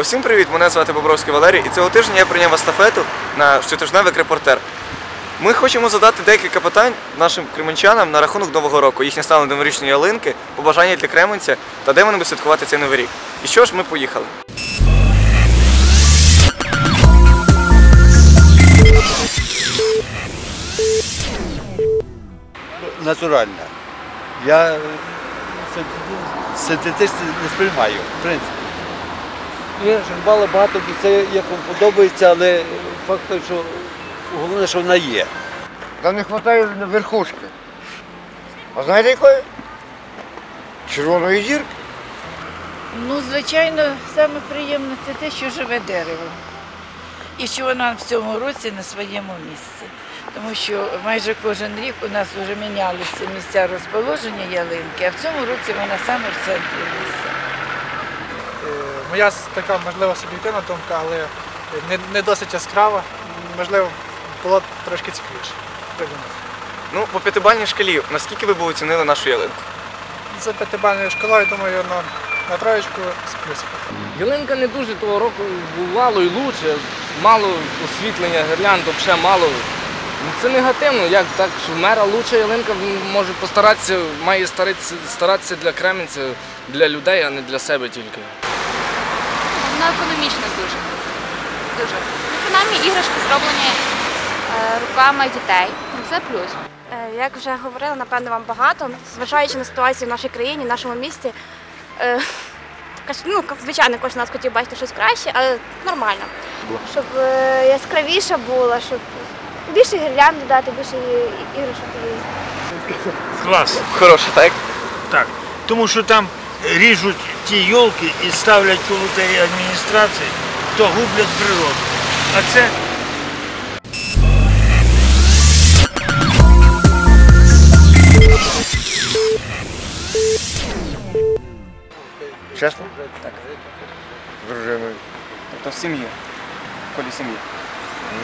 Усім привіт! Мене звати Бобровський Валерій, і цього тижня я прийняв естафету на щотижневик репортер. Ми хочемо задати декілька питань нашим кременчанам на рахунок Нового року, їхнє до новорічної ялинки, побажання для Кременця та де вони будуть святкувати цей новий рік. І що ж, ми поїхали. натуральна. Я е, синтетично не сприймаю, в принципі. Є шамбали багато, це як вам подобається, але факт той, що головне, що вона є. Там не вистачає верхушки. А знаєте якої? Червоної зірки. Ну, звичайно, саме приємне це те, що живе дерево. І що воно в цьому році на своєму місці. Тому що майже кожен рік у нас вже мінялися місця розположення ялинки, а в цьому році вона саме в центрі міста. Моя така, можливо, суб'єктивна думка, але не, не досить яскрава. Можливо, було трошки цікавіше. придумати. Ну, по п'ятибальній шкалі, наскільки ви б оцінили нашу ялинку? За п'ятибальною шкалою, думаю, на, на троєчку з плюсиком. Ялинка не дуже того року бувало і лучше, мало освітлення, гірлянд, взагалі мало. Ну, Це негативно, як так, що мера лучша ялинка може постаратися, має старатися для Кременця, для людей, а не для себе тільки. Воно економічно дуже. Дуже. Ну, принаймні іграшки зроблені е, руками дітей. Ну, Це плюс. Е, Як вже говорила, напевно, вам багато. Зважаючи на ситуацію в нашій країні, в нашому місті, е, каж- ну, звичайно, кожен з нас хотів бачити щось краще, але нормально. Щоб е, яскравіше було, щоб більше гірлянд додати, більше і- іграшок. і- Клас, Хороше, так? так. Тому що там ріжуть ті йолки і ставлять коло тієї адміністрації, то гублять природу. А це Чесно? Так. З дружиною. Тобто в сім'ї, в колі сім'ї.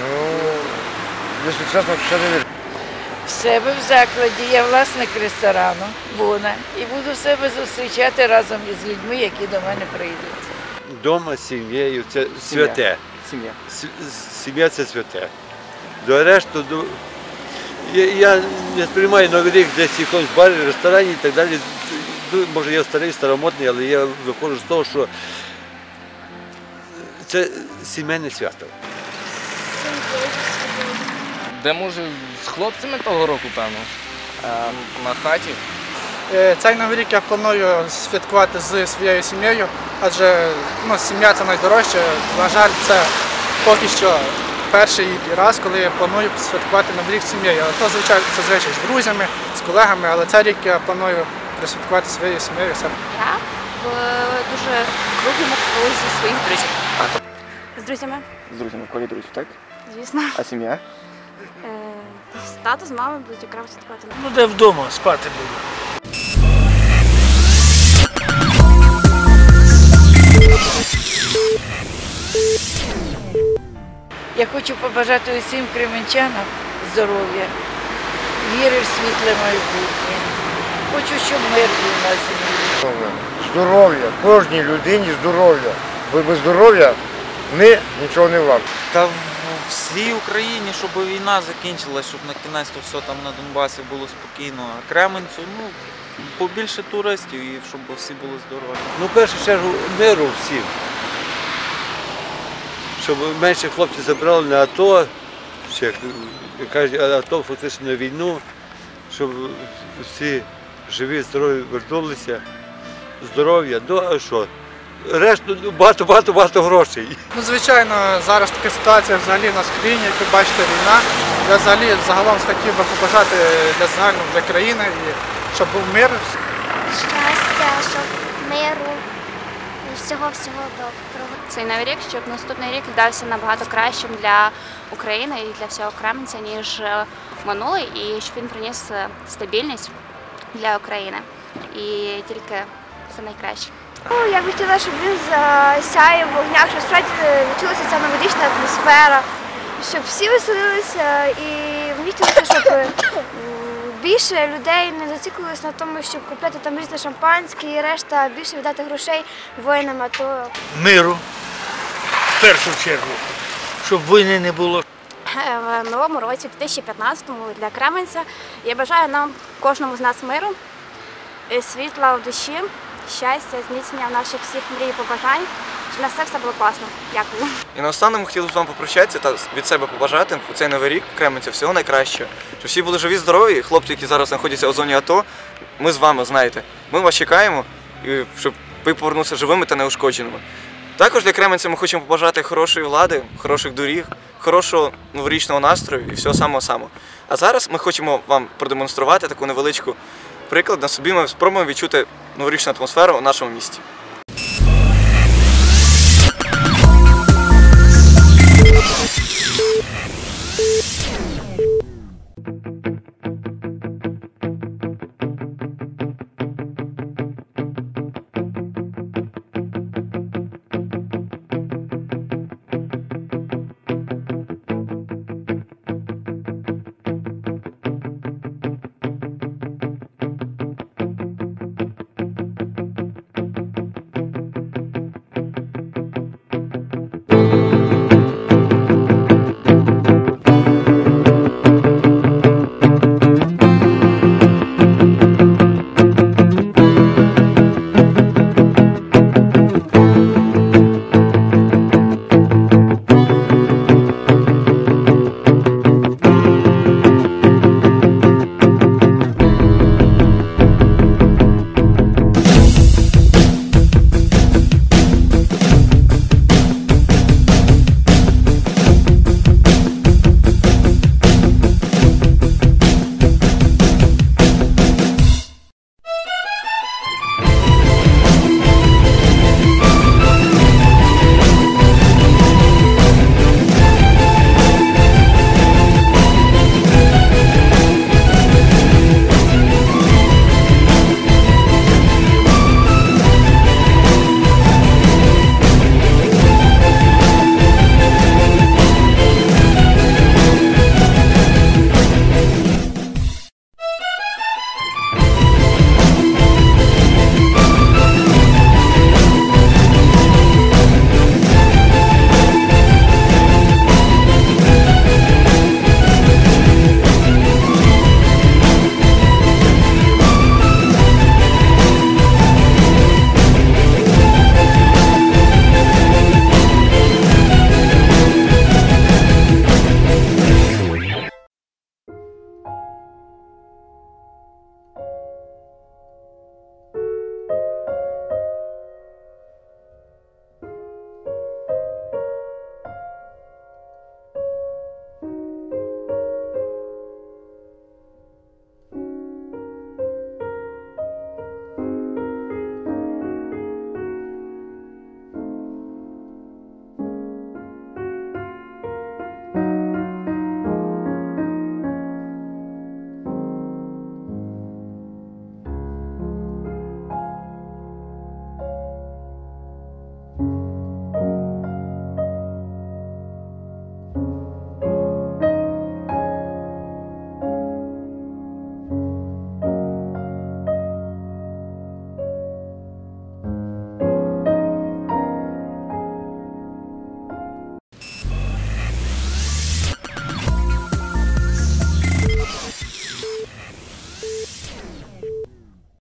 Ну, якщо чесно, ще не вірю. В себе в закладі я власник ресторану Буна і буду себе зустрічати разом із людьми, які до мене прийдуть. Дома з сім'єю це святе. Сім'я. Сім'я це святе. До решту, до... я, я не сприймаю новий рік десь в якомусь барі, ресторані і так далі. Ну, Може, я старий, старомодний, але я виходжу з того, що це сімейне свято. Де може з хлопцями того року, певно, на хаті. Е, Цей новий рік я планую святкувати з своєю сім'єю, адже ну, сім'я це найдорожче. На жаль, це поки що перший раз, коли я планую святкувати новий рік з сім'єю. А то звичайно зазвичай з друзями, з колегами, але цей рік я планую присвяткувати своєю сім'єю. Я в дуже круглому колозі своїх друзів. З друзями, З друзями, колі друзів, так? звісно. А сім'я? Е, З тато, з мамою будуть окремо святкувати. ну де вдома спати буду. Я хочу побажати усім кременчанам здоров'я, віри в світле майбутнє. Хочу, щоб мир був на землі. Здоров'я. Кожній людині здоров'я. Бо без здоров'я ми нічого не варто. Всій Україні, щоб війна закінчилась, щоб на кінець то все там на Донбасі було спокійно. А Кременцю, ну, побільше туристів і щоб всі були здорові. Ну, в першу чергу, миру всім. Щоб менше хлопців забрали на АТО, ще, як кажуть, АТО фактично на війну, щоб всі живі, здорові вернулися. Здоров'я, ну а що? Решту ну, багато, багато, багато грошей. Ну, звичайно, зараз така ситуація взагалі в нас країні, як ви бачите, війна. Я взагалі загалом хотів би побажати для загального для країни і щоб був мир, Щастя, щоб миру, всього-всього доброго. Цей новий рік, щоб наступний рік вдався набагато кращим для України і для всього Кременця, ніж е, минулий, і щоб він приніс е, стабільність для України. І тільки все найкраще. Ну, я б хотіла, щоб він засяяв в вогнях, щоб справді відчулася ця новорічна атмосфера, щоб всі веселилися і мені хотілося, щоб е, більше людей не зациклились на тому, щоб купляти там різне шампанське і решта, більше віддати грошей воїнам АТО. Миру, в першу чергу, щоб війни не було. в новому році, 2015-му для Кременця. Я бажаю нам, кожному з нас миру, е, світла в душі, щастя, зміцнення наших всіх мрій і побажань. Щоб у нас все, все було класно. Дякую. І наостанок хотіли б з вами попрощатися та від себе побажати у цей новий рік Кременця всього найкращого. Щоб всі були живі, здорові, хлопці, які зараз знаходяться у зоні АТО, ми з вами знаєте. Ми вас чекаємо, щоб ви повернулися живими та неушкодженими. Також для Кременця ми хочемо побажати хорошої влади, хороших доріг, хорошого новорічного настрою і всього самого самого. А зараз ми хочемо вам продемонструвати таку невеличку приклад на собі. Ми спробуємо відчути новорічну атмосферу у нашому місті.